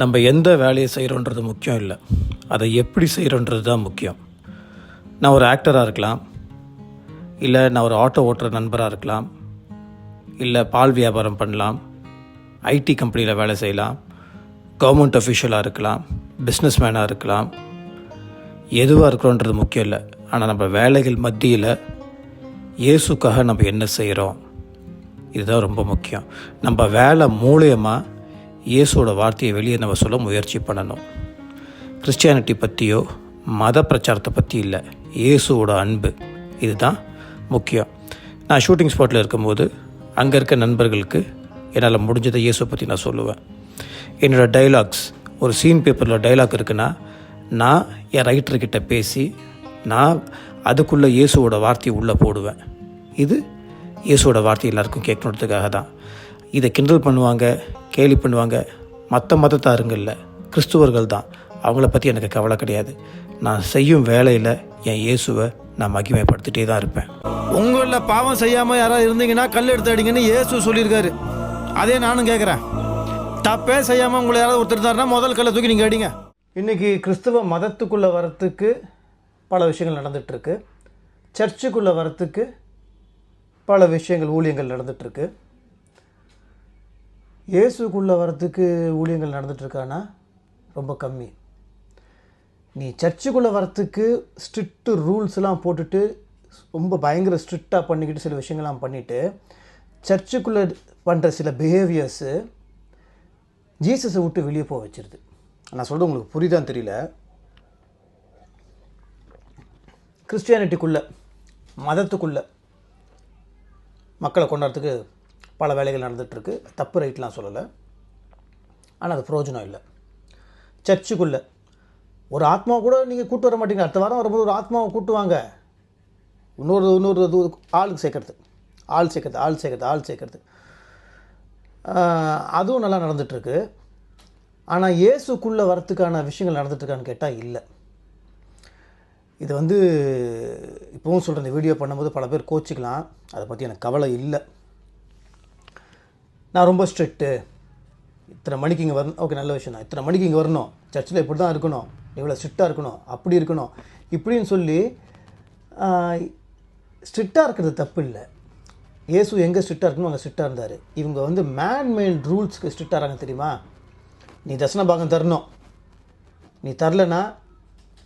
நம்ம எந்த வேலையை செய்கிறோன்றது முக்கியம் இல்லை. அதை எப்படி செய்கிறோன்றது தான் முக்கியம். நான் ஒரு ஆக்டராக இருக்கலாம். இல்லை நான் ஒரு ஆட்டோ ஓட்டுற நண்பராக இருக்கலாம். இல்லை பால் வியாபாரம் பண்ணலாம். ஐடி கம்பெனியில் வேலை செய்யலாம். கவர்மெண்ட் அஃபிஷியலாக இருக்கலாம். பிஸ்னஸ் மேனாக இருக்கலாம். எதுவாக இருக்கிறோன்றது முக்கியம் இல்லை. ஆனால் நம்ம வேலைகள் மத்தியில் இயேசுக்காக நம்ம என்ன செய்கிறோம்? இதுதான் ரொம்ப முக்கியம். நம்ம வேலை மூலியமாக இயேசுவோட வார்த்தையை வெளியே நம்ம சொல்ல முயற்சி பண்ணணும். கிறிஸ்டியானிட்டி பற்றியோ மத பிரச்சாரத்தை பற்றி இல்லை. இயேசுவோட அன்பு. இதுதான் முக்கியம். நான் ஷூட்டிங் ஸ்பாட்டில் இருக்கும்போது அங்கே இருக்க நண்பர்களுக்கு என்னால் முடிஞ்சதை இயேசுவை பற்றி நான் சொல்லுவேன். என்னோடய டைலாக்ஸ் ஒரு சீன் பேப்பரில் டைலாக் இருக்குன்னா நான் என் ரைட்டர்கிட்ட பேசி நான் அதுக்குள்ளே இயேசுவோட வார்த்தையை உள்ளே போடுவேன். இது இயேசுவோட வார்த்தை எல்லாருக்கும் கேட்கணுன்றதுக்காக தான் இதை கிண்டல் பண்ணுவாங்க கேலி பண்ணுவாங்க. மற்ற மதத்தாருங்கள்ல கிறிஸ்துவர்கள் தான் அவங்கள பற்றி எனக்கு கவலை கிடையாது. நான் செய்யும் வேலையில் என் இயேசுவை நான் மகிமைப்படுத்திட்டே தான் இருப்பேன். உங்களில் பாவம் செய்யாமல் யாராவது இருந்தீங்கன்னா கல் எடுத்து அடிங்கன்னு இயேசு சொல்லியிருக்காரு. அதே நானும் கேட்குறேன் தப்பே செய்யாமல் உங்களை யாராவது ஒருத்தர் இருந்தாருன்னா முதல் கல்லை தூக்கி நீங்கள் அடிங்க. இன்னைக்கு கிறிஸ்துவ மதத்துக்குள்ளே வரத்துக்கு பல விஷயங்கள் நடந்துகிட்ருக்கு சர்ச்சுக்குள்ளே வரத்துக்கு பல விஷயங்கள் ஊழியங்கள் நடந்துகிட்ருக்கு இயேசுக்குள்ளே வரத்துக்கு ஊழியங்கள் நடந்துகிட்ருக்கானா ரொம்ப கம்மி. நீ சர்ச்சுக்குள்ளே வரத்துக்கு ஸ்ட்ரிக்ட்டு ரூல்ஸ்லாம் போட்டுட்டு ரொம்ப பயங்கர ஸ்ட்ரிக்டாக பண்ணிக்கிட்டு சில விஷயங்கள்லாம் பண்ணிவிட்டு சர்ச்சுக்குள்ளே பண்ணுற சில பிஹேவியர்ஸு ஜீசஸை விட்டு வெளியே போக வச்சிருது. நான் சொல்கிறது உங்களுக்கு புரியுதான்னு தெரியல. கிறிஸ்டியானிட்டிக்குள்ளே மதத்துக்குள்ளே மக்களை கொண்டாடுறதுக்கு பல வேலைகள் நடந்துகிட்ருக்கு. தப்பு ரைட்லாம் சொல்லலை. ஆனால் அது பிரயோஜனம் இல்லை. சர்ச்சுக்குள்ளே ஒரு ஆத்மாவை கூட நீங்கள் கூட்டு வர மாட்டீங்க. அடுத்த வாரம் வரும்போது ஒரு ஆத்மாவை கூட்டு வாங்க இன்னொரு இன்னொரு இது ஆளுக்கு சேர்க்கறது. ஆள் சேர்க்கறது ஆள் சேர்க்கறது ஆள் சேர்க்கறது. அதுவும் நல்லா நடந்துகிட்ருக்கு. ஆனால் இயேசுக்குள்ளே வரத்துக்கான விஷயங்கள் நடந்துட்டுருக்கான்னு கேட்டால் இல்லை. இது வந்து இப்போவும் சொல்கிறேன் இந்த வீடியோ பண்ணும்போது பல பேர் கோச்சிக்கலாம். அதை பற்றி எனக்கு கவலை இல்லை. நான் ரொம்ப ஸ்ட்ரிக்ட்டு இத்தனை மணிக்கு இங்கே வரணும். ஓகே நல்ல விஷயம் தான். இத்தனை மணிக்கு இங்கே வரணும். சர்ச்சில் இப்படி தான் இருக்கணும் இவ்வளோ ஸ்ட்ரிக்டாக இருக்கணும். அப்படி இருக்கணும். இப்படின்னு சொல்லி ஸ்ட்ரிக்டாக இருக்கிறது தப்பு இல்லை. இயேசு எங்கே ஸ்ட்ரிக்டாக இருக்கணும் அங்கே ஸ்ட்ரிக்டாக இருந்தார். இவங்க வந்து மேன் மேன் ரூல்ஸ்க்கு ஸ்ட்ரிக்டாக இருக்காங்க தெரியுமா? நீ தர்சன பாகம் தரணும். நீ தரலனா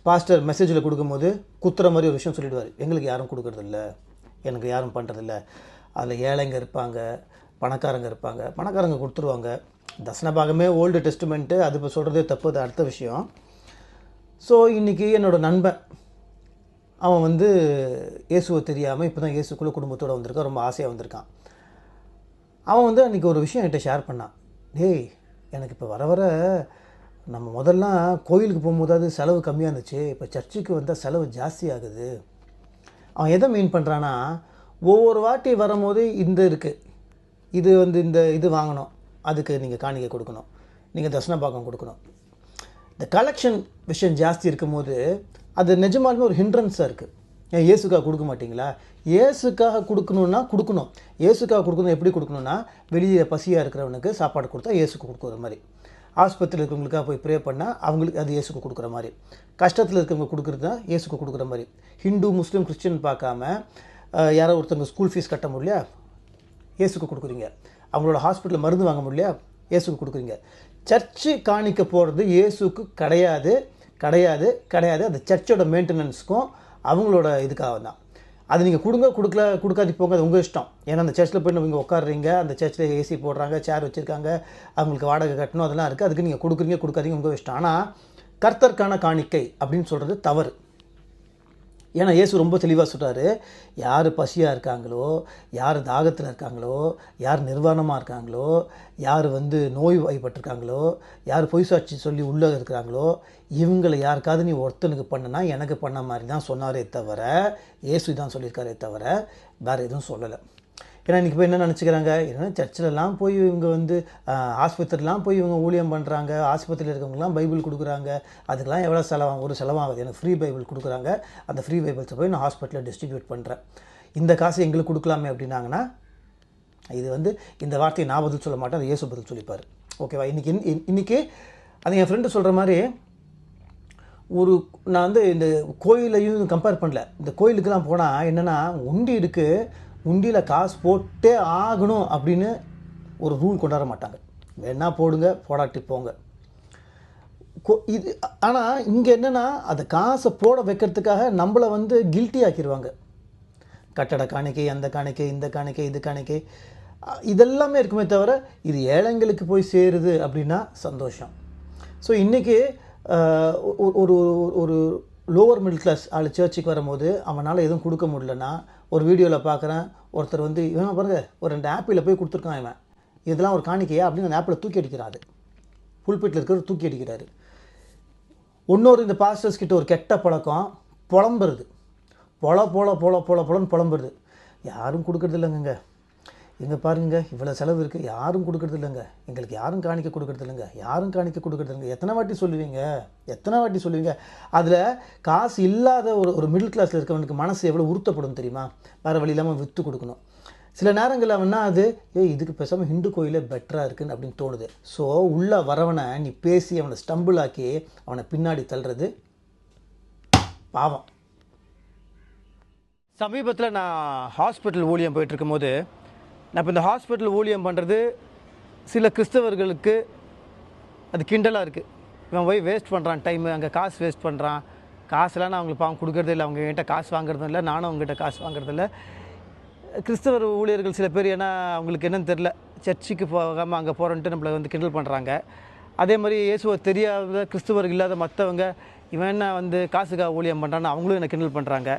பாஸ்டர் மெசேஜில் கொடுக்கும்போது குத்துற மாதிரி ஒரு விஷயம் சொல்லிடுவார். எங்களுக்கு யாரும் கொடுக்கறதில்ல. எனக்கு யாரும் பண்ணுறதில்ல அதில் ஏழைங்க இருப்பாங்க. பணக்காரங்க இருப்பாங்க. பணக்காரங்க கொடுத்துருவாங்க. தசன பாகமே ஓல்டு டெஸ்ட்மெண்ட்டு அது இப்போ சொல்கிறதே தப்பு அது அடுத்த விஷயம். ஸோ இன்றைக்கி என்னோட நண்பன் அவன் வந்து இயேசுவை தெரியாமல் இப்போ தான் இயேசுக்குள்ளே குடும்பத்தோடு வந்திருக்கான் ரொம்ப ஆசையாக வந்திருக்கான். அவன் வந்து அன்றைக்கி ஒரு விஷயம் என்கிட்ட ஷேர் பண்ணான். டேய் எனக்கு இப்போ வர வர நம்ம முதல்லாம் கோயிலுக்கு போகும்போதாவது செலவு கம்மியாக இருந்துச்சு. இப்போ சர்ச்சுக்கு வந்தால் செலவு ஜாஸ்தி ஆகுது. அவன் எதை மீன் பண்ணுறான்னா ஒவ்வொரு வாட்டி வரும்போது இந்த இருக்குது இது வந்து இந்த இது வாங்கணும். அதுக்கு நீங்கள் காணிக்கை கொடுக்கணும். நீங்கள் தர்சன பாகம் கொடுக்கணும். இந்த கலெக்ஷன் விஷயம் ஜாஸ்தி இருக்கும்போது அது நிஜமாலுமே ஒரு ஹிண்ட்ரன்ஸாக இருக்குது ஏன் இயேசுக்காக கொடுக்க மாட்டிங்களா? இயேசுக்காக கொடுக்கணுன்னா கொடுக்கணும். இயேசுக்காக கொடுக்கணும் எப்படி கொடுக்கணும்னா வெளியே பசியாக இருக்கிறவனுக்கு சாப்பாடு கொடுத்தா இயேசுக்கு கொடுக்குற மாதிரி. ஆஸ்பத்திரியில் இருக்கிறவங்களுக்காக போய் ப்ரே பண்ணால் அவங்களுக்கு அது இயேசுக்கு கொடுக்குற மாதிரி. கஷ்டத்தில் இருக்கிறவங்க கொடுக்குறது தான் இயேசுக்கு கொடுக்குற மாதிரி. ஹிந்து முஸ்லீம் கிறிஸ்டின் பார்க்காம யாரோ ஒருத்தவங்க ஸ்கூல் ஃபீஸ் கட்ட முடியலையா? இயேசுக்கு கொடுக்குறீங்க. அவங்களோட ஹாஸ்பிட்டலில் மருந்து வாங்க முடியலையா? இயேசுக்கு கொடுக்குறீங்க. சர்ச்சு காணிக்க போகிறது இயேசுக்கு கிடையாது கிடையாது கிடையாது. அந்த சர்ச்சோட மெயின்டெனன்ஸ்க்கும் அவங்களோட இதுக்காக தான். அது நீங்கள் கொடுங்க கொடுக்கல கொடுக்காதி போங்க அது உங்கள் இஷ்டம். ஏன்னா அந்த சர்ச்சில் போய் நீங்கள் உட்காடுறீங்க அந்த சர்ச்சில் ஏசி போடுறாங்க சேர் வச்சுருக்காங்க அவங்களுக்கு வாடகை கட்டணும் அதெல்லாம் இருக்குது அதுக்கு நீங்கள் கொடுக்குறீங்க கொடுக்காதீங்க உங்கள் இஷ்டம். ஆனால் கர்த்தர்க்கான காணிக்கை அப்படின்னு சொல்கிறது தவறு. ஏன்னா இயேசு ரொம்ப தெளிவாக சொல்கிறாரு யார் பசியாக இருக்காங்களோ யார் தாகத்தில் இருக்காங்களோ யார் நிர்வாணமாக இருக்காங்களோ யார் வந்து நோய் வாய்ப்பட்டிருக்காங்களோ யார் பொய் சாட்சி சொல்லி உள்ளே இருக்கிறாங்களோ இவங்களை யாருக்காவது நீ ஒருத்தனுக்கு பண்ணனா எனக்கு பண்ண மாதிரி தான் சொன்னாரே தவிர இயேசு தான் சொல்லியிருக்காரே தவிர வேறு எதுவும் சொல்லலை. ஏன்னா இன்றைக்கி போய் என்ன நினச்சிக்கிறாங்க? ஏன்னா சர்ச்சிலலாம் போய் இவங்க வந்து ஆஸ்பத்திரிலாம் போய் இவங்க ஊழியம் பண்ணுறாங்க ஆஸ்பத்திரியில் இருக்கவங்கலாம் பைபிள் கொடுக்குறாங்க. அதுக்கெல்லாம் எவ்வளோ செலவாகும்? ஒரு செலவாகுது. எனக்கு ஃப்ரீ பைபிள் கொடுக்குறாங்க. அந்த ஃப்ரீ பைபிள்ஸை போய் நான் ஹாஸ்பிட்டலில் டிஸ்ட்ரிபியூட் பண்ணுறேன் இந்த காசு எங்களுக்கு கொடுக்கலாமே அப்படின்னாங்கன்னா இது வந்து இந்த வார்த்தையை நான் பதில் சொல்ல மாட்டேன் அது இயேசு பதில் சொல்லிப்பார். ஓகேவா இன்றைக்கி இன்றைக்கி அது என் ஃப்ரெண்டு சொல்கிற மாதிரி ஒரு நான் வந்து இந்த கோயிலையும் கம்பேர் பண்ணல. இந்த கோயிலுக்கெல்லாம் போனால் என்னென்னா உண்டி இருக்குது உண்டியில் காசு போட்டே ஆகணும் அப்படின்னு ஒரு ரூல் கொண்டாட மாட்டாங்க. வேணா போடுங்க போடாட்டி போங்க. இது ஆனால் இங்கே என்னென்னா அந்த காசை போட வைக்கிறதுக்காக நம்மளை வந்து கில்ட்டி ஆக்கிடுவாங்க கட்டட காணிக்கை அந்த காணிக்கை இந்த காணிக்கை இது காணிக்கை. இதெல்லாமே இருக்குமே தவிர இது ஏழைங்களுக்கு போய் சேருது அப்படின்னா சந்தோஷம். ஸோ இன்றைக்கி ஒரு ஒரு- ஒரு லோவர் மிடில் கிளாஸ் ஆள் சர்ச்சுக்கு வரும்போது அவனால் எதுவும் கொடுக்க முடியலன்னா ஒரு வீடியோவில் பார்க்குறேன் ஒருத்தர் வந்து இவன் பாருங்கள் ஒரு ரெண்டு ஆப்பிளில் போய் கொடுத்துருக்கான் இவன். இதெல்லாம் ஒரு காணிக்கையா அப்படின்னு அந்த ஆப்பில் தூக்கி அடிக்கிறாரு புல்பீட்டில் இருக்கிறவர் தூக்கி அடிக்கிறாரு. இன்னொரு இந்த பாஸ்டர்ஸ் கிட்ட ஒரு கெட்ட பழக்கம் புலம்புறது. பொல பொல பொல பொல பொலன்னு புலம்புறது. யாரும் கொடுக்கறது இல்லைங்க இங்கே பாருங்க இவ்வளோ செலவு இருக்குது யாரும் கொடுக்கறது இல்லைங்க. எங்களுக்கு யாரும் காணிக்க கொடுக்கறது இல்லைங்க. யாரும் காணிக்க கொடுக்கறது இல்லைங்க. எத்தனை வாட்டி சொல்லுவீங்க? எத்தனை வாட்டி சொல்லுவீங்க? அதில் காசு இல்லாத ஒரு ஒரு மிடில் கிளாஸில் இருக்கவனுக்கு மனசு எவ்வளோ உறுத்தப்படும் தெரியுமா? வேறு வழி இல்லாமல் விற்று கொடுக்கணும். சில நேரங்களில் அவனா அது ஏய் இதுக்கு பேசாமல் ஹிந்து கோயிலே பெட்டராக இருக்குன்னு அப்படின்னு தோணுது. ஸோ உள்ளே வரவனை நீ பேசி அவனை ஸ்டம்பிள் ஆக்கி அவனை பின்னாடி தள்ளுறது பாவம். சமீபத்தில் நான் ஹாஸ்பிட்டல் ஊழியம் போயிட்டு இருக்கும்போது நான் இப்போ இந்த ஹாஸ்பிட்டல் ஊழியம் பண்ணுறது சில கிறிஸ்தவர்களுக்கு அது கிண்டலாக இருக்குது இவன் போய் வேஸ்ட் பண்ணுறான் டைமு அங்கே காசு வேஸ்ட் பண்ணுறான் காசுலாம் நான் அவங்களுக்கு பாவம் கொடுக்குறது இல்லை. அவங்க என்கிட்ட காசு வாங்குறதும் இல்லை. நானும் அவங்ககிட்ட காசு வாங்குறதில்ல இல்லை. கிறிஸ்தவர் ஊழியர்கள் சில பேர் ஏன்னா அவங்களுக்கு என்னன்னு தெரில சர்ச்சுக்கு போகாமல் அங்கே போகிறோன்ட்டு நம்மளை வந்து கிண்டல் பண்ணுறாங்க அதே மாதிரி இயேசுவை தெரியாத கிறிஸ்தவர்கள் இல்லாத மற்றவங்க இவன் என்ன வந்து காசுக்காக ஊழியம் பண்ணுறான்னு அவங்களும் என்னை கிண்டல் பண்ணுறாங்க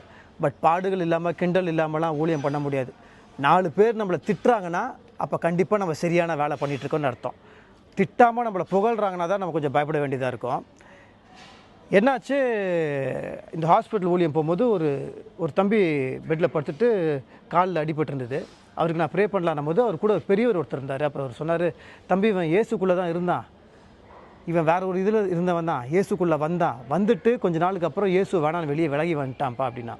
பட் பாடுகள் இல்லாமல் கிண்டல் இல்லாமலாம் ஊழியம் பண்ண முடியாது. நாலு பேர் நம்மளை திட்டுறாங்கன்னா அப்போ கண்டிப்பாக நம்ம சரியான வேலை பண்ணிட்டு இருக்கோம்னு அர்த்தம். திட்டாமல் நம்மளை புகழ்கிறாங்கன்னா தான் நம்ம கொஞ்சம் பயப்பட வேண்டியதாக இருக்கும். என்னாச்சு? இந்த ஹாஸ்பிட்டல் ஊழியம் போகும்போது ஒரு ஒரு தம்பி பெட்டில் படுத்துட்டு காலில் அடிபட்டு இருந்தது. அவருக்கு நான் ப்ரே பண்ணலான்னும் போது அவர் கூட ஒரு பெரியவர் ஒருத்தர் இருந்தார். அப்போ அவர் சொன்னார் தம்பி இவன் இயேசுக்குள்ளே தான் இருந்தான். இவன் வேற ஒரு இதில் இருந்தவன் தான். இயேசுக்குள்ளே வந்தான். வந்துட்டு கொஞ்ச நாளுக்கு அப்புறம் இயேசு வேணான்னு வெளியே விலகி வந்துட்டான்ப்பா அப்படின்னா.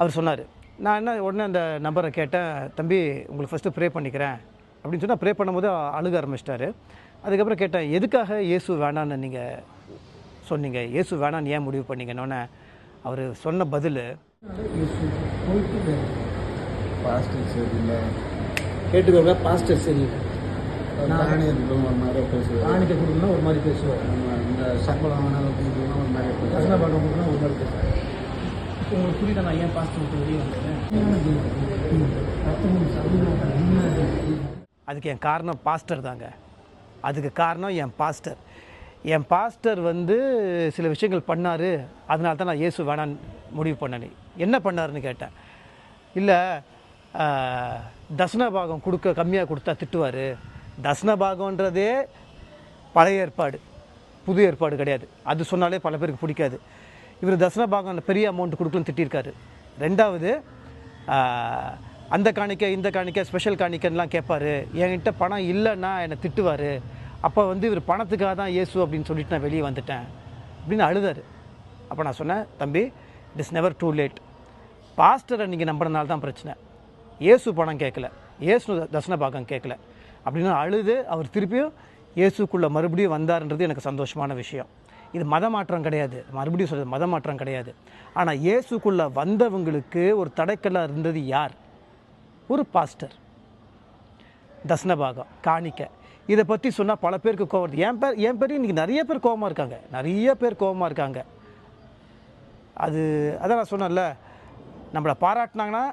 அவர் சொன்னார் நான் என்ன உடனே அந்த நம்பரை கேட்டேன் தம்பி உங்களுக்கு ஃபஸ்ட்டு ப்ரே பண்ணிக்கிறேன். அப்படின்னு சொன்னால் ப்ரே பண்ணும்போது அழுக ஆரம்பிச்சிட்டாரு. அதுக்கப்புறம் கேட்டேன் எதுக்காக இயேசு வேணான்னு நீங்கள் சொன்னீங்க? இயேசு வேணான்னு ஏன் முடிவு பண்ணீங்கன்னொன்னே அவர் சொன்ன பதில் பாஸ்டர் சரியில்லை கேட்டுக்கோங்க பாஸ்டர் சரி தானியர்களும் ஒரு மாதிரி பேசுவார். காணிக்க கொடுக்கணும் ஒரு மாதிரி பேசுவார். சம்பளம் கொடுக்கணும் ஒரு மாதிரி பேசுவார். ஒரு மாதிரி பேசுவார். உங்களுக்கு புரியுதா நான் ஏன் பாஸ்ட் விட்டு வெளியே வந்தேன்? அதுக்கு என் காரணம் பாஸ்டர் தாங்க. அதுக்கு காரணம் என் பாஸ்டர். என் பாஸ்டர் வந்து சில விஷயங்கள் பண்ணார். அதனால தான் நான் இயேசு வேணான்னு முடிவு பண்ணேன். என்ன பண்ணாருன்னு கேட்டேன். இல்லை தசன பாகம் கொடுக்க கம்மியாக கொடுத்தா திட்டுவார். தசன பாகம்ன்றதே பழைய ஏற்பாடு. புது ஏற்பாடு கிடையாது. அது சொன்னாலே பல பேருக்கு பிடிக்காது. இவர் தசன பாகம் பெரிய அமௌண்ட் கொடுக்கலன்னு திட்டிருக்காரு. ரெண்டாவது அந்த காணிக்கை இந்த காணிக்கை ஸ்பெஷல் காணிக்கைலாம் கேட்பாரு. என்கிட்ட பணம் இல்லைன்னா என்னை திட்டுவார். அப்போ வந்து இவர் பணத்துக்காக தான் இயேசு அப்படின்னு சொல்லிட்டு நான் வெளியே வந்துட்டேன் அப்படின்னு அழுதார். அப்போ நான் சொன்னேன் தம்பி it is never too late பாஸ்டரை நீங்கள் நம்புறதுனால தான் பிரச்சனை. இயேசு பணம் கேட்கல. இயேசு தர்சன பாகம் கேட்கல. அப்படின்னு அழுது அவர் திருப்பியும் இயேசுக்குள்ளே மறுபடியும் வந்தாருன்றது எனக்கு சந்தோஷமான விஷயம். இது மத மாற்றம் கிடையாது. மறுபடியும் சொல்கிறது மத மாற்றம் கிடையாது. ஆனால் இயேசுக்குள்ளே வந்தவங்களுக்கு ஒரு தடைக்கல்லாக இருந்தது யார்? ஒரு பாஸ்டர். தசனபாகம் காணிக்க. இதை பற்றி சொன்னால் பல பேருக்கு கோவம் வருது. என் பேர் என் பேர் இன்றைக்கி நிறைய பேர் கோவமாக இருக்காங்க. நிறைய பேர் கோவமாக இருக்காங்க. அது அதான் நான் சொன்னேன்ல நம்மளை பாராட்டினாங்கன்னா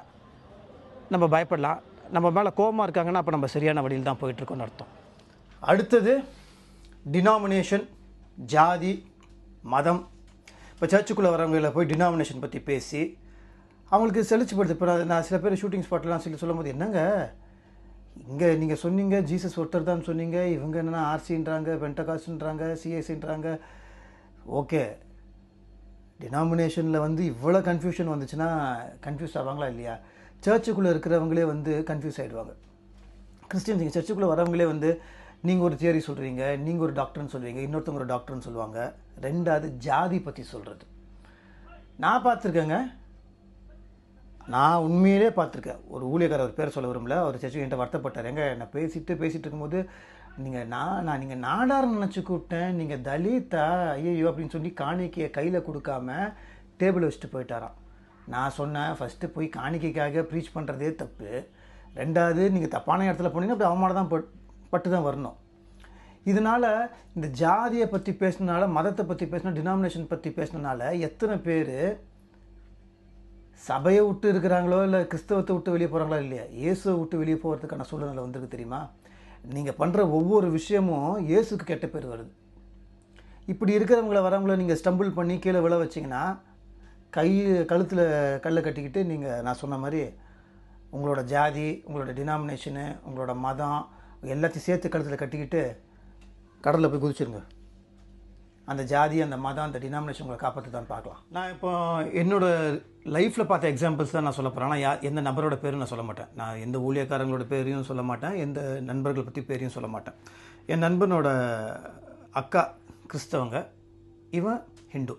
நம்ம பயப்படலாம். நம்ம மேலே கோபமாக இருக்காங்கன்னா அப்போ நம்ம சரியான வழியில் தான் போயிட்டுருக்கோன்னு அர்த்தம். அடுத்தது டினாமினேஷன் ஜாதி மதம். இப்போ சர்ச்சுக்குள்ளே வரவங்களை போய் டினாமினேஷன் பற்றி பேசி அவங்களுக்கு செழிச்சுப்படுது இப்போ நான் சில பேர் ஷூட்டிங் ஸ்பாட்லாம் சொல்லி சொல்லும்போது என்னங்க? இங்கே நீங்கள் சொன்னீங்க ஜீசஸ் ஒருத்தர் தான் சொன்னீங்க இவங்க என்னென்னா ஆர்சின்றாங்க வெண்டகாஸ்ன்றாங்க சிஎஸ்சின்றாங்க ஓகே டினாமினேஷனில் வந்து இவ்வளோ கன்ஃபியூஷன் வந்துச்சுன்னா கன்ஃபியூஸ் ஆவாங்களா இல்லையா? சர்ச்சுக்குள்ளே இருக்கிறவங்களே வந்து கன்ஃபியூஸ் ஆகிடுவாங்க கிறிஸ்டியன்ஸ் இங்கே சர்ச்சுக்குள்ளே வரவங்களே வந்து நீங்கள் ஒரு தியரி சொல்கிறீங்க நீங்கள் ஒரு டாக்டர்னு சொல்லுவீங்க இன்னொருத்தவங்க ஒரு டாக்டர்னு சொல்லுவாங்க. ரெண்டாவது ஜாதி பற்றி சொல்கிறது நான் பார்த்துருக்கேங்க. நான் உண்மையிலே பார்த்துருக்கேன். ஒரு ஊழியக்காரர் அவர் பேர் சொல்ல விரும்பல. அவர் சர்ச்சுக்கு என்கிட்ட வருத்தப்பட்டார் எங்க நான் பேசிட்டு பேசிட்டு இருக்கும்போது நீங்கள் நான் நான் நீங்கள் நாடார் நினச்சி கூப்பிட்டேன். நீங்கள் தலித்தா ஐயோ அப்படின்னு சொல்லி காணிக்கையை கையில் கொடுக்காம டேபிள் வச்சுட்டு போயிட்டாராம். நான் சொன்னேன் ஃபஸ்ட்டு போய் காணிக்கைக்காக ப்ரீச் பண்ணுறதே தப்பு. ரெண்டாவது நீங்கள் தப்பான இடத்துல போனீங்கன்னா அப்படி அவமான தான் போ பட்டு தான் வரணும். இதனால் இந்த ஜாதியை பற்றி பேசினால மதத்தை பற்றி பேசினா டினாமினேஷன் பற்றி பேசினால எத்தனை பேர் சபையை விட்டு இருக்கிறாங்களோ இல்லை கிறிஸ்தவத்தை விட்டு வெளியே போகிறாங்களோ இல்லையா? இயேசுவை விட்டு வெளியே போகிறதுக்கான சூழ்நிலை வந்திருக்கு தெரியுமா? நீங்கள் பண்ணுற ஒவ்வொரு விஷயமும் இயேசுக்கு கெட்ட பேர் வருது. இப்படி இருக்கிறவங்கள வரவங்கள நீங்கள் ஸ்டம்பிள் பண்ணி கீழே விழ வச்சிங்கன்னா கை கழுத்தில் கல்லை கட்டிக்கிட்டு நீங்கள் நான் சொன்ன மாதிரி உங்களோட ஜாதி உங்களோட டினாமினேஷனு உங்களோட மதம் எல்லாத்தையும் சேர்த்து கழுத்தில் கட்டிக்கிட்டு கடலில் போய் குதிச்சிருங்க. அந்த ஜாதி அந்த மதம் அந்த டினாமினேஷன் உங்களை காப்பாற்றி தான் பார்க்கலாம். நான் இப்போ என்னோட லைஃப்பில் பார்த்த எக்ஸாம்பிள்ஸ் தான் நான் சொல்ல போகிறேன் ஆனால் யா எந்த நபரோட பேரும் நான் சொல்ல மாட்டேன். நான் எந்த ஊழியக்காரங்களோட பேரையும் சொல்ல மாட்டேன். எந்த நண்பர்கள் பற்றி பேரையும் சொல்ல மாட்டேன். என் நண்பனோட அக்கா கிறிஸ்தவங்க இவன் ஹிந்து.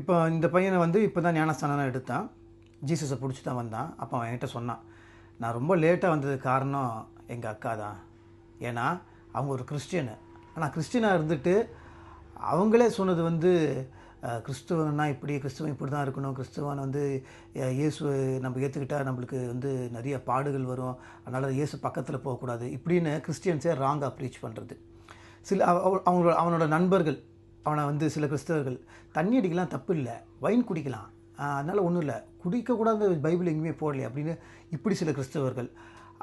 இப்போ இந்த பையனை வந்து இப்போ தான் ஞானஸ்தானம் எடுத்தான். ஜீசஸை பிடிச்சி தான் வந்தான். அப்போ அவன் என்கிட்ட சொன்னான் நான் ரொம்ப லேட்டாக வந்ததுக்கு காரணம் எங்கள் அக்கா தான். ஏன்னா அவங்க ஒரு கிறிஸ்டியனு. ஆனால் கிறிஸ்டியனாக இருந்துட்டு அவங்களே சொன்னது வந்து அஹ், கிறிஸ்துவன்னா இப்படி கிறிஸ்துவன் இப்படி தான் இருக்கணும். கிறிஸ்துவன் வந்து இயேசு நம்ம ஏற்றுக்கிட்டால் நம்மளுக்கு வந்து நிறைய பாடுகள் வரும். அதனால் இயேசு பக்கத்தில் போகக்கூடாது. இப்படின்னு கிறிஸ்டியன்ஸே ராங்காக ப்ரீச் பண்ணுறது சில அவ- அவ- அவங்களோட அவனோட நண்பர்கள் அவனை வந்து சில கிறிஸ்தவர்கள் தண்ணி அடிக்கலாம் தப்பு இல்லை வைன் குடிக்கலாம். அதனால் ஒன்றும் இல்லை. குடிக்கக்கூடாது பைபிள் எங்கேயுமே போடலையே அப்படின்னு இப்படி சில கிறிஸ்தவர்கள்.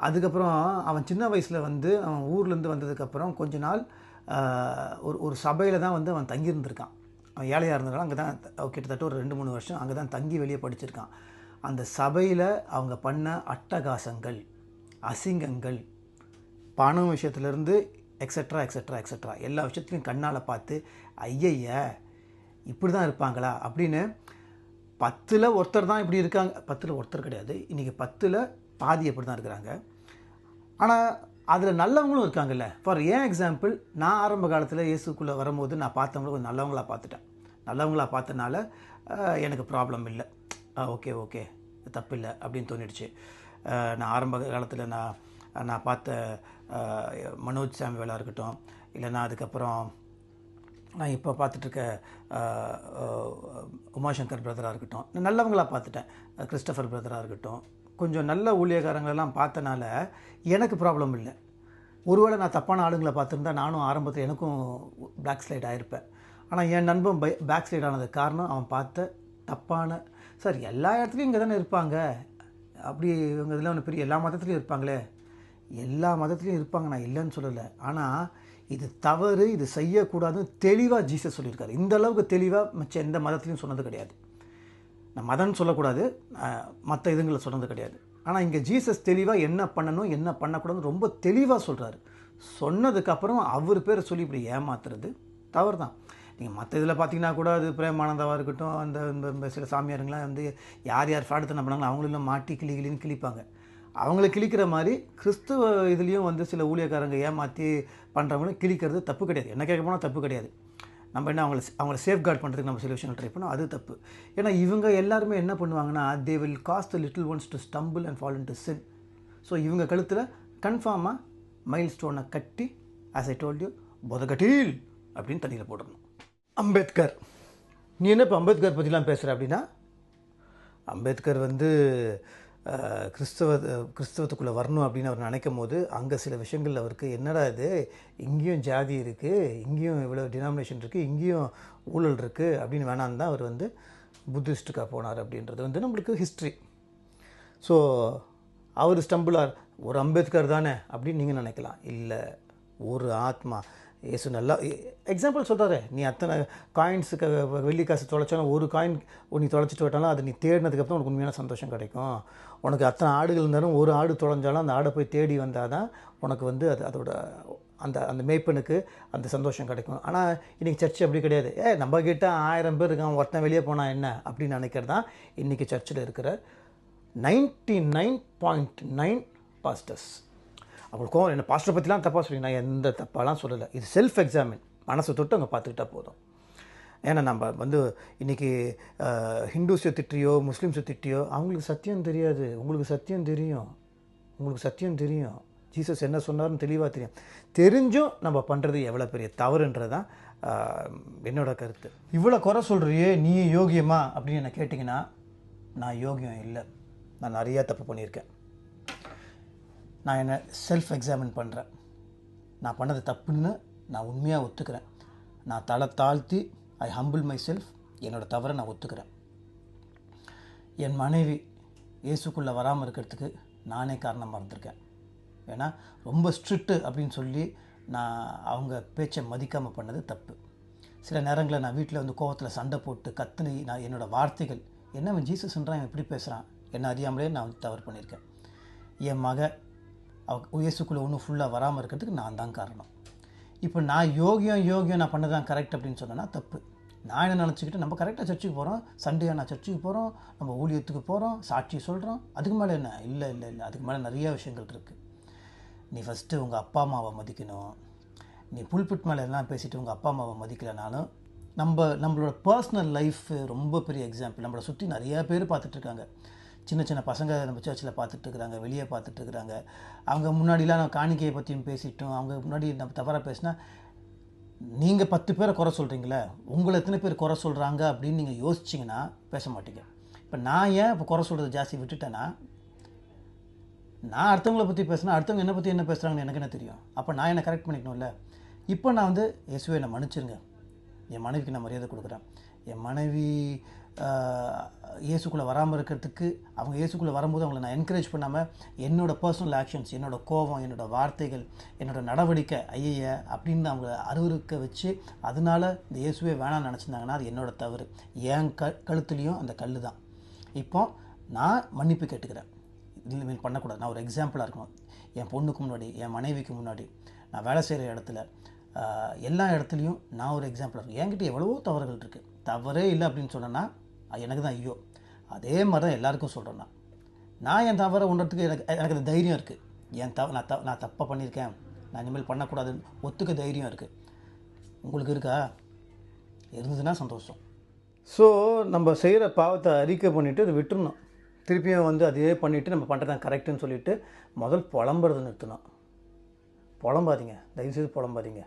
அதுக்கப்புறம் அவன் சின்ன வயசில் வந்து அவன் ஊர்லேருந்து வந்ததுக்கப்புறம் கொஞ்ச நாள் ஒரு ஒரு சபையில் தான் வந்து அவன் தங்கியிருந்திருக்கான். அவன் ஏழையாக இருந்தாலும் அங்கே தான் கிட்டத்தட்ட ஒரு ரெண்டு மூணு வருஷம் அங்கே தான் தங்கி வெளியே படிச்சிருக்கான். அந்த சபையில் அவங்க பண்ண அட்டகாசங்கள் அசிங்கங்கள் பணம் விஷயத்துலேருந்து எக்ஸட்ரா எக்ஸட்ரா எக்ஸட்ரா எல்லா விஷயத்துலையும் கண்ணால் பார்த்து ஐயைய இப்படி தான் இருப்பாங்களா? அப்படின்னு பத்தில் ஒருத்தர் தான் இப்படி இருக்காங்க. பத்தில் ஒருத்தர் கிடையாது. இன்றைக்கி பத்தில் பாதி அப்படி தான் இருக்கிறாங்க. ஆனால் அதில் நல்லவங்களும் இருக்காங்கல்ல. ஃபார் ஏன் எக்ஸாம்பிள் நான் ஆரம்ப காலத்தில் இயேசுக்குள்ளே வரும்போது நான் பார்த்தவங்களும் கொஞ்சம் நல்லவங்களா பார்த்துட்டேன். நல்லவங்களா பார்த்தனால எனக்கு ப்ராப்ளம் இல்லை. ஓகே ஓகே தப்பு இல்லை அப்படின்னு தோணிடுச்சு. நான் ஆரம்ப காலத்தில் நான் நான் பார்த்த மனோஜ் சாமிவேலாக இருக்கட்டும் இல்லைன்னா அதுக்கப்புறம் நான் இப்போ பார்த்துட்ருக்க உமாசங்கர் பிரதராக இருக்கட்டும் நான் நல்லவங்களாக பார்த்துட்டேன். கிறிஸ்டஃபர் பிரதராக இருக்கட்டும். கொஞ்சம் நல்ல ஊழியக்காரங்களெல்லாம் பார்த்தனால எனக்கு ப்ராப்ளம் இல்லை. ஒருவேளை நான் தப்பான ஆளுங்களை பார்த்துருந்தா நானும் ஆரம்பத்தில் எனக்கும் பேக் ஸ்லைட் ஆகிருப்பேன் ஆனால் என் நண்பன் பை பேக் ஸ்லைட் ஆனதுக்கு காரணம் அவன் பார்த்த தப்பான சார் எல்லா இடத்துலையும் இங்கே தானே இருப்பாங்க. அப்படி இவங்க இதில் ஒன்று பெரிய எல்லா மதத்துலேயும் இருப்பாங்களே. எல்லா மதத்துலேயும் இருப்பாங்க நான் இல்லைன்னு சொல்லலை. ஆனால் இது தவறு இது செய்யக்கூடாதுன்னு தெளிவாக ஜீசஸ் சொல்லியிருக்காரு. இந்த அளவுக்கு தெளிவாக மிச்ச எந்த மதத்துலையும் சொன்னது கிடையாது. நான் மதம்னு சொல்லக்கூடாது. மற்ற இதுங்களை சொன்னது கிடையாது. ஆனால் இங்கே ஜீசஸ் தெளிவாக என்ன பண்ணணும் என்ன பண்ணக்கூடாதுன்னு ரொம்ப தெளிவாக சொல்கிறாரு சொன்னதுக்கப்புறம் அவர் பேரை சொல்லி இப்படி ஏமாத்துறது தவறு தான் நீங்கள் மற்ற இதில் பார்த்தீங்கன்னா கூட அது பிரேமானந்தாவாக இருக்கட்டும் அந்த இந்த- இந்த சில சாமியாருங்களாம் வந்து யார் யார் ஃப்ராடு பண்ணாங்களோ அவங்களும் மாட்டி கிளி கிளின்னு கிழிப்பாங்க. அவங்கள கிழிக்கிற மாதிரி கிறிஸ்துவ இதுலேயும் வந்து சில ஊழியக்காரங்க ஏமாற்றி பண்ணுறவங்களும் கிழிக்கிறது தப்பு கிடையாது. என்ன கேட்க போனால் தப்பு கிடையாது. நம்ம என்ன அவங்கள அவங்கள சேஃப் கார்ட் பண்ணுறதுக்கு நம்ம சில விஷயங்கள் ட்ரை பண்ணோம். அது தப்பு. ஏன்னா இவங்க எல்லாருமே என்ன பண்ணுவாங்கன்னா they will cast the little ones to stumble and fallen to sin so இவங்க கழுத்தில் கன்ஃபார்மாக மைல் ஸ்டோனை கட்டி ஆஸ் ஐ டோல்ட் யூ பொதகட்டீல் அப்படின்னு தண்ணியில் போடணும் அம்பேத்கர். நீ என்ன இப்போ அம்பேத்கர் பற்றிலாம் பேசுகிற அப்படின்னா அம்பேத்கர் வந்து கிறிஸ்தவ கிறிஸ்தவத்துக்குள்ளே வரணும் அப்படின்னு அவர் நினைக்கும் போது அங்கே சில விஷயங்கள் அவருக்கு என்னடா இது? இங்கேயும் ஜாதி இருக்குது இங்கேயும் இவ்வளோ டினாமினேஷன் இருக்குது இங்கேயும் ஊழல் இருக்குது அப்படின்னு வேணான்னு தான் அவர் வந்து புத்திஸ்ட்டுக்காக போனார் அப்படின்றது வந்து நம்மளுக்கு ஹிஸ்ட்ரி ஸோ அவர் ஸ்டம்புலார் ஒரு அம்பேத்கர் தானே அப்படின்னு நீங்கள் நினைக்கலாம். இல்லை ஒரு ஆத்மா. இயேசு நல்லா எக்ஸாம்பிள் சொல்கிறாரு நீ அத்தனை காயின்ஸுக்கு வெள்ளி காசு தொலைச்சாலும் ஒரு காயின் நீ தொலைச்சிட்டு விட்டாலும் அது நீ தேடினதுக்கப்புறம் உனக்கு உண்மையான சந்தோஷம் கிடைக்கும். உனக்கு அத்தனை ஆடுகள் இருந்தாலும் ஒரு ஆடு தொலைஞ்சாலும் அந்த ஆடை போய் தேடி வந்தால் தான் உனக்கு வந்து அது அதோட அந்த அந்த மேய்ப்பனுக்கு அந்த சந்தோஷம் கிடைக்கும். ஆனால் இன்றைக்கி சர்ச் அப்படி கிடையாது. ஏ நம்ம கிட்ட ஆயிரம் பேர் இருக்கான் ஒருத்தன் வெளியே போனால் என்ன? அப்படின்னு நினைக்கிறது தான் இன்றைக்கி சர்ச்சில் இருக்கிற ninety nine point nine pastors அவளுக்கும் கோவம் என்ன பாஸ்டரை பற்றிலாம் தப்பாக சொல்லி நான் எந்த தப்பாலாம் சொல்லலை. இது செல்ஃப் எக்ஸாமின் மனசை தொட்டு அங்கே பார்த்துக்கிட்டா போதும். ஏன்னா நம்ம வந்து இன்றைக்கி ஹிந்துஸை திட்டியோ முஸ்லீம்ஸை திட்டியோ அவங்களுக்கு சத்தியம் தெரியாது. உங்களுக்கு சத்தியம் தெரியும். உங்களுக்கு சத்தியம் தெரியும். ஜீசஸ் என்ன சொன்னார்னு தெளிவாக தெரியும். தெரிஞ்சும் நம்ம பண்ணுறது எவ்வளோ பெரிய தவறுன்றது தான் என்னோடய என்னோட கருத்து. இவ்வளோ குறை சொல்கிறியே நீ யோகியமா அப்படின்னு என்னை கேட்டிங்கன்னா நான் யோகியம் இல்லை. நான் நிறையா தப்பு பண்ணியிருக்கேன். நான் என்னை செல்ஃப் எக்ஸாமின் பண்ணுறேன் நான் பண்ணது தப்புன்னு நான் உண்மையாக ஒத்துக்கிறேன். நான் தலை தாழ்த்தி ஐ ஹம்பிள் மை செல்ஃப் என்னோடய தவறை நான் ஒத்துக்கிறேன். என் மனைவி இயேசுக்குள்ளே வராமல் இருக்கிறதுக்கு நானே காரணமாக இருந்திருக்கேன். ஏன்னா ரொம்ப ஸ்ட்ரிக்ட்டு அப்படின்னு சொல்லி நான் அவங்க பேச்சை மதிக்காமல் பண்ணது தப்பு. சில நேரங்களில் நான் வீட்டில் வந்து கோவத்தில் சண்டை போட்டு கத்துனி நான் என்னோடய வார்த்தைகள் என்ன அவன் ஜீசஸ்ன்றான் எப்படி பேசுகிறான் என்ன அறியாமலே நான் வந்து தவறு பண்ணியிருக்கேன். என் மக அவ இயேசுக்குள்ளே ஒன்றும் ஃபுல்லாக வராமல் இருக்கிறதுக்கு நான் தான் காரணம். இப்போ நான் யோகியம் யோகியம் நான் பண்ணதான் கரெக்ட் அப்படின்னு சொன்னேன்னா தப்பு. நான் என்ன நினச்சிக்கிட்டு நம்ம கரெக்டாக சர்ச்சுக்கு போகிறோம் சண்டே நான் சர்ச்சுக்கு போகிறோம் நம்ம ஊழியத்துக்கு போகிறோம் சாட்சி சொல்கிறோம் அதுக்கு மேலே என்ன? இல்லை இல்லை இல்லை. அதுக்கு மேலே நிறைய விஷயங்கள் இருக்குது நீ ஃபஸ்ட்டு உங்கள் அப்பா அம்மாவை மதிக்கணும். நீ புல்பிட் மேலே எல்லாம் பேசிட்டு உங்கள் அப்பா அம்மாவை மதிக்கலைனாலும் நம்ம நம்மளோட பர்சனல் லைஃப் ரொம்ப பெரிய எக்ஸாம்பிள் நம்மளை சுற்றி நிறையா பேர் பார்த்துட்ருக்காங்க சின்ன சின்ன பசங்க நம்ம சர்ச்சில் பார்த்துட்ருக்குறாங்க வெளியே பார்த்துட்ருக்குறாங்க. அவங்க முன்னாடிலாம் நம்ம காணிக்கையை பற்றியும் பேசிட்டோம். அவங்க முன்னாடி நம்ம தவறாக பேசினா நீங்கள் பத்து பேரை குறை சொல்கிறீங்களே உங்களை எத்தனை பேர் குறை சொல்கிறாங்க அப்படின்னு நீங்கள் யோசிச்சிங்கன்னா பேச மாட்டீங்க. இப்போ நான் ஏன் இப்போ குறை சொல்கிறது ஜாஸ்தி விட்டுட்டேன்னா நான் அடுத்தவங்கள பற்றி பேசினா அடுத்தவங்க என்னை பற்றி என்ன பேசுகிறாங்கன்னு எனக்கு என்ன தெரியும்? அப்போ நான் என்னை கரெக்ட் பண்ணிக்கணும்ல? இப்போ நான் வந்து இயேசுவை என்னை மன்னிச்சிருங்க. என் மனைவிக்கு நான் மரியாதை கொடுக்குறேன். என் மனைவி இயேசுக்குள்ளே வராமல் இருக்கிறதுக்கு அவங்க இயேசுக்குள்ளே வரும்போது அவங்கள நான் என்கரேஜ் பண்ணாமல் என்னோடய பர்சனல் ஆக்ஷன்ஸ் என்னோடய கோபம் என்னோடய வார்த்தைகள் என்னோடய நடவடிக்கை ஐய அப்படின்னு அவங்கள அருவருக்க வச்சு அதனால இந்த இயேசுவே வேணாம்னு நினச்சிருந்தாங்கன்னா அது என்னோட தவறு. என் க கழுத்துலேயும் அந்த கல் தான் இப்போ நான் மன்னிப்பு கேட்டுக்கிறேன். இனிமேல் பண்ணக்கூடாது. நான் ஒரு எக்ஸாம்பிளாக இருக்கணும். என் பொண்ணுக்கு முன்னாடி என் மனைவிக்கு முன்னாடி நான் வேலை செய்கிற இடத்துல எல்லா இடத்துலையும் நான் ஒரு எக்ஸாம்பிளாக இருக்கேன். என்கிட்ட எவ்வளவோ தவறுகள் இருக்குது தவறே இல்லை அப்படின்னு சொன்னேன்னா எனக்கு தான் ஐயோ. அதே மாதிரி தான் எல்லாருக்கும் சொல்கிறேன் நான். நான் என் தவறை உணர்றதுக்கு எனக்கு எனக்கு தைரியம் இருக்குது என் தவ நான் த நான் தப்பாக பண்ணியிருக்கேன். நான் இனிமேல் பண்ணக்கூடாதுன்னு ஒத்துக்க தைரியம் இருக்குது உங்களுக்கு இருக்கா? இருந்ததுன்னா சந்தோஷம். ஸோ நம்ம செய்கிற பாவத்தை அறிக்கை பண்ணிவிட்டு அதை விட்டுருணும் திருப்பியும் வந்து அதே பண்ணிவிட்டு நம்ம பண்ணுறது தான் கரெக்டுன்னு சொல்லிவிட்டு முதல் புலம்புறது நிறுத்தணும். புலம்பாதீங்க. தயவுசெய்து புலம்பாதீங்க.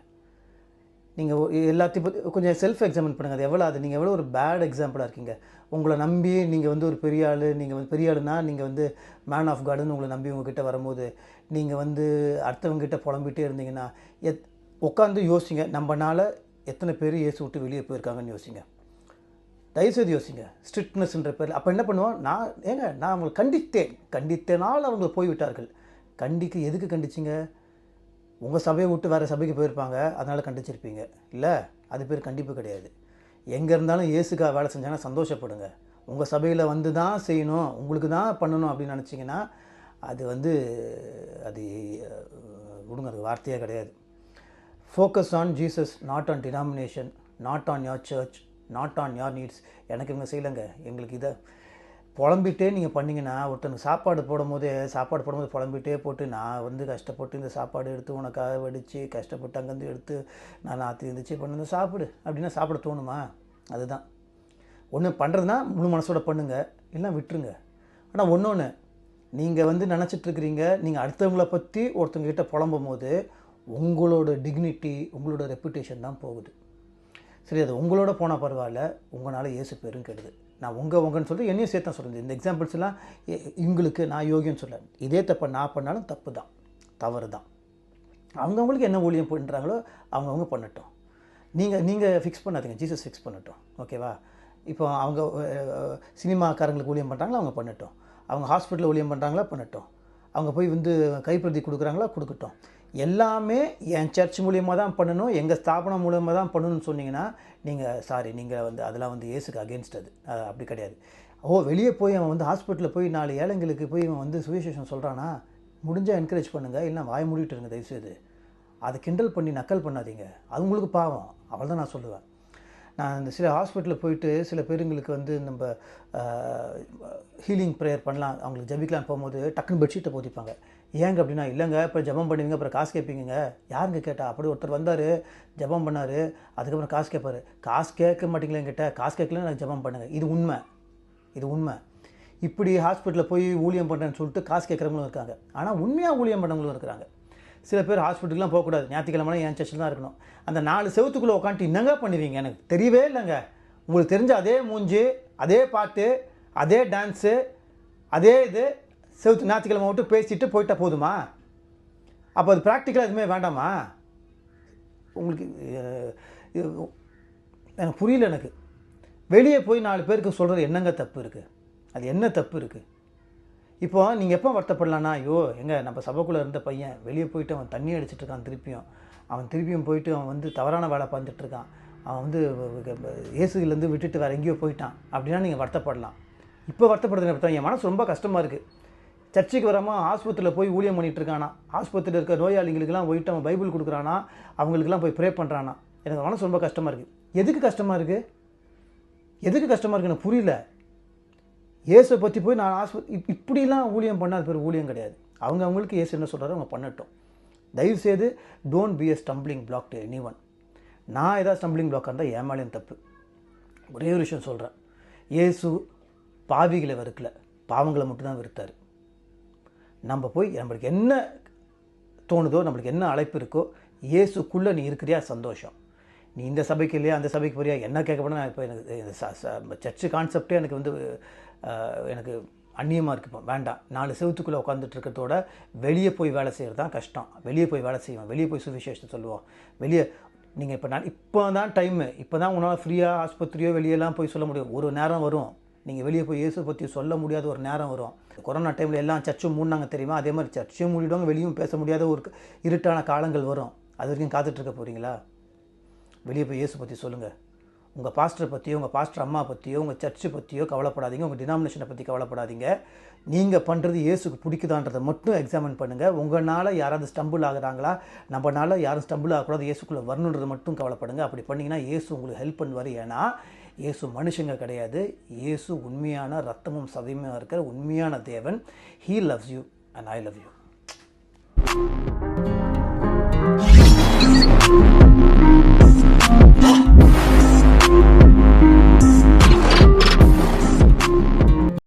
நீங்கள் எல்லாத்தையும் பற்றி கொஞ்சம் செல்ஃப் எக்ஸாமின் பண்ணுங்கள் அது எவ்வளோ அது நீங்கள் எவ்வளோ ஒரு பேட் எக்ஸாம்பிளாக இருக்கீங்க. உங்களை நம்பி நீங்கள் வந்து ஒரு பெரிய ஆள் நீங்கள் வந்து பெரிய ஆளுனா நீங்கள் வந்து மேன் ஆஃப் காடுன்னு உங்களை நம்பி உங்ககிட்ட வரும்போது நீங்கள் வந்து அடுத்தவங்ககிட்ட புலம்பிட்டே இருந்தீங்கன்னா எத் உட்காந்து யோசிங்க. நம்மனால எத்தனை பேர் இயேசு விட்டு வெளியே போயிருக்காங்கன்னு யோசிங்க. தயவுசெய்து யோசிங்க. ஸ்ட்ரிக்ட்னஸ்ன்ற பேரில் அப்போ என்ன பண்ணுவோம்? நான் ஏங்க நான் அவங்களை கண்டித்தேன். கண்டித்தனால் அவங்க போய்விட்டார்கள். கண்டிக்க எதுக்கு கண்டிச்சிங்க? உங்கள் சபையை விட்டு வேறு சபைக்கு போயிருப்பாங்க அதனால் கண்டிச்சிருப்பீங்க. இல்லை அது பேர் கண்டிப்பு கிடையாது. எங்கே இருந்தாலும் இயேசுக்காக வேலை செஞ்சாங்கன்னா சந்தோஷப்படுங்க. உங்கள் சபையில் வந்து தான் செய்யணும் உங்களுக்கு தான் பண்ணணும் அப்படின்னு நினச்சிங்கன்னா அது வந்து அது விடுங்க அது வார்த்தையே கிடையாது. Focus on Jesus not on denomination not on your church not on your needs எனக்கு இவங்க செய்யலைங்க. எங்களுக்கு இதை புலம்பிட்டே நீங்கள் பண்ணிங்கன்னா ஒருத்தனுக்கு சாப்பாடு போடும்போது சாப்பாடு போடும்போது புலம்பிட்டே போட்டு நான் வந்து கஷ்டப்பட்டு இந்த சாப்பாடு எடுத்து உனக்காக வடித்து கஷ்டப்பட்டு அங்கேருந்து எடுத்து நான் நாற்று இருந்துச்சு பண்ணு சாப்பிடு. அப்படின்னா சாப்பிட தோணுமா? அதுதான். ஒன்று பண்ணுறதுனா முழு மனசோட பண்ணுங்கள் இல்லைன்னா விட்டுருங்க. ஆனால் ஒன்று ஒன்று நீங்கள் வந்து நினச்சிட்ருக்கிறீங்க நீங்கள் அடுத்தவங்கள பற்றி ஒருத்தவங்ககிட்ட புலம்பும் போது உங்களோட டிக்னிட்டி உங்களோட ரெப்புடேஷன் தான் போகுது. சரி அது உங்களோட போனால் பரவாயில்ல உங்களால் இயேசு பேரும் கெடுது நான் உங்கள் உங்கன்னு சொல்லி என்னையும் சேர்த்து தான் சொல்லுது இந்த எக்ஸாம்பிள்ஸ் எல்லாம் இவங்களுக்கு நான் யோகியன்னு சொல்ல இதே தப்பை நான் பண்ணாலும் தப்பு தான். தவறு தான். அவங்கவுங்களுக்கு என்ன ஊழியம் பண்ணுறாங்களோ அவங்கவுங்க பண்ணட்டும். நீங்கள் நீங்கள் ஃபிக்ஸ் பண்ணாதீங்க. ஜீசஸ் ஃபிக்ஸ் பண்ணட்டும். ஓகேவா இப்போ அவங்க சினிமாக்காரங்களுக்கு ஊழியம் பண்ணுறாங்களா அவங்க பண்ணட்டும். அவங்க ஹாஸ்பிட்டலில் ஊழியம் பண்ணுறாங்களா பண்ணட்டும். அவங்க போய் வந்து கைப்பிரதி கொடுக்குறாங்களா கொடுக்கட்டும். எல்லாமே என் சர்ச் மூலியமாக தான் பண்ணணும் எங்கள் ஸ்தாபனம் மூலியமாக தான் பண்ணணும்னு சொன்னீங்கன்னா நீங்கள் சாரி நீங்கள் வந்து அதெல்லாம் வந்து ஏசுக்கு அகேன்ஸ்ட் அது. அப்படி கிடையாது. ஓ வெளியே போய் அவன் வந்து ஹாஸ்பிட்டலில் போய் நாலு ஏழைங்களுக்கு போய் இவன் வந்து சுவிசேஷம் சொல்கிறானா முடிஞ்சால் என்கரேஜ் பண்ணுங்கள் இல்லை வாய் மூடிட்டு இருங்க தயவுசெய்து. அதை கிண்டல் பண்ணி நக்கல் பண்ணாதீங்க. அது உங்களுக்கு பாவம். அவள் தான் நான் சொல்லுவேன். நான் இந்த சில ஹாஸ்பிட்டலில் போயிட்டு சில பேருங்களுக்கு வந்து நம்ம ஹீலிங் ப்ரேயர் பண்ணலாம். அவங்களுக்கு ஜபிக்கலாம் போகும்போது டக்குன்னு பெட்ஷீட்டை போதிப்பாங்க ஏங்க அப்படின்னா இல்லைங்க இப்போ ஜபம் பண்ணுவீங்க அப்புறம் காசு கேட்பீங்க யாருங்க கேட்டா அப்படி ஒருத்தர் வந்தார் ஜெபம் பண்ணார் அதுக்கப்புறம் காசு கேட்பாரு. காசு கேட்க மாட்டீங்களா கேட்டால் காசு கேட்கலன்னு நான் ஜெபம் பண்ணுங்க. இது உண்மை. இது உண்மை. இப்படி ஹாஸ்பிட்டலில் போய் ஊழியம் பண்ணுறேன்னு சொல்லிட்டு காசு கேட்குறவங்களும் இருக்காங்க. ஆனால் உண்மையாக ஊழியம் பண்ணவங்களும் இருக்கிறாங்க. சில பேர் ஹாஸ்பிட்டலுக்குலாம் போகக்கூடாது. ஞாயிற்றுக்கிழமை என் சர்ச்சில் தான் இருக்கணும். அந்த நாலு செவத்துக்குள்ளே உட்காந்துட்டு என்னங்க பண்ணுவீங்க எனக்கு? தெரியவே இல்லைங்க. உங்களுக்கு தெரிஞ்ச அதே மூஞ்சி அதே பாட்டு அதே டான்ஸு அதே இது செவத்து ஞாயிற்றுக்கிழமை மட்டும் பேசிட்டு போயிட்டா போதுமா? அப்போ அது ப்ராக்டிக்கலாக எதுவுமே வேண்டாமா? உங்களுக்கு எனக்கு புரியல எனக்கு. வெளியே போய் நாலு பேருக்கு சொல்கிறது என்னங்க தப்பு இருக்குது அது என்ன தப்பு இருக்குது இப்போ நீங்கள் எப்போ வருத்தப்படலான்னா ஐயோ எங்கே நம்ம சபைக்குள்ளே இருந்த பையன் வெளியே போயிட்டு அவன் தண்ணி அடிச்சிட்டு இருக்கான் திருப்பியும். அவன் திருப்பியும் போயிட்டு அவன் வந்து தவறான வேலை பார்த்துட்டு இருக்கான். அவன் வந்து இயேசுலேருந்து விட்டுட்டு வேறு எங்கேயோ போயிட்டான். அப்படின்னா நீங்கள் வருத்தப்படலாம். இப்போ வருத்தப்படுறது பார்த்தா என் மனசு ரொம்ப கஷ்டமாக இருக்குது சர்ச்சுக்கு வராமல் ஆஸ்பத்திரியில் போய் ஊழியம் பண்ணிகிட்டு இருக்கானா? ஆஸ்பத்திரியில் இருக்க நோயாளிகளுக்கெல்லாம் போயிட்டு அவன் பைபிள் கொடுக்குறானா? அவங்களுக்குலாம் போய் ப்ரே பண்ணுறானா எனக்கு மனசு ரொம்ப கஷ்டமாக இருக்குது எதுக்கு கஷ்டமாக இருக்குது எதுக்கு கஷ்டமாக இருக்கு எனக்கு புரியல. இயேசை பற்றி போய் நான் ஆஸ்பத்திரி இப்படிலாம் ஊழியம் பண்ணால் அது பேர் ஊழியம் கிடையாது. அவங்க அவங்களுக்கு இயேசு என்ன சொல்கிறாரோ அவங்க பண்ணட்டும். தயவுசெய்து don't be a stumbling block to any one நான் ஏதாவது ஸ்டம்பிளிங் பிளாக் இருந்தால் ஏமாலையும் தப்பு. ஒரே ஒரு விஷயம் சொல்கிறேன் இயேசு பாவிகளை வெறுக்கல. பாவங்களை மட்டும்தான் வெறுத்தார். நம்ம போய் நம்மளுக்கு என்ன தோணுதோ நம்மளுக்கு என்ன அழைப்பு இருக்கோ இயேசுக்குள்ளே நீ இருக்கிறியா சந்தோஷம். நீ இந்த சபைக்கு இல்லையா அந்த சபைக்கு போறியா என்ன கேட்கப்பட நான் இப்போ எனக்கு இந்த ச- சர்ச்சு கான்செப்டே எனக்கு வந்து எனக்கு அந்நியமாக இருக்கு இப்போ வேண்டாம். நாலு செவத்துக்குள்ளே உட்காந்துட்டு இருக்கிறதோட வெளியே போய் வேலை செய்கிறது தான் கஷ்டம். வெளியே போய் வேலை செய்வோம். வெளியே போய் சுவிசேஷத்தை சொல்லுவோம். வெளியே நீங்கள் இப்போ நான் இப்போ தான் டைமு இப்போ தான் உங்களால் ஃப்ரீயாக ஆஸ்பத்திரியோ வெளியெல்லாம் போய் சொல்ல முடியும். ஒரு நேரம் வரும். நீங்கள் வெளியே போய் இயேசு பற்றி சொல்ல முடியாத ஒரு நேரம் வரும். கொரோனா டைமில் எல்லாம் சர்ச்சும் மூடினாங்க தெரியுமா? அதே மாதிரி சர்ச்சையும் மூடிடுவாங்க வெளியும் பேச முடியாத ஒரு இருட்டான காலங்கள் வரும். அது வரைக்கும் காத்துட்ருக்க போகிறீங்களா வெளியே போய் இயேசு பற்றி சொல்லுங்கள் உங்கள் பாஸ்டரை பற்றியோ உங்கள் பாஸ்டர் அம்மா பற்றியோ உங்கள் சர்ச்சை பற்றியோ கவலைப்படாதீங்க. உங்கள் டினாமினேஷனை பற்றி கவலைப்படாதீங்க. நீங்கள் பண்ணுறது இயேசுக்கு பிடிக்குதான்றதை மட்டும் எக்ஸாமின் பண்ணுங்கள் உங்களால் யாராவது ஸ்டம்பிள் ஆகுறாங்களா? நம்மளால் யாரும் ஸ்டம்பிள் ஆகக்கூடாது. இயேசுக்குள்ளே வரணுன்றதை மட்டும் கவலைப்படுங்க. அப்படி பண்ணிங்கன்னா இயேசு உங்களுக்கு ஹெல்ப் பண்ணுவார். ஏன்னா இயேசு மனுஷங்க கிடையாது. இயேசு உண்மையான ரத்தமும் சதயமாக இருக்கிற உண்மையான தேவன். He loves you and I love you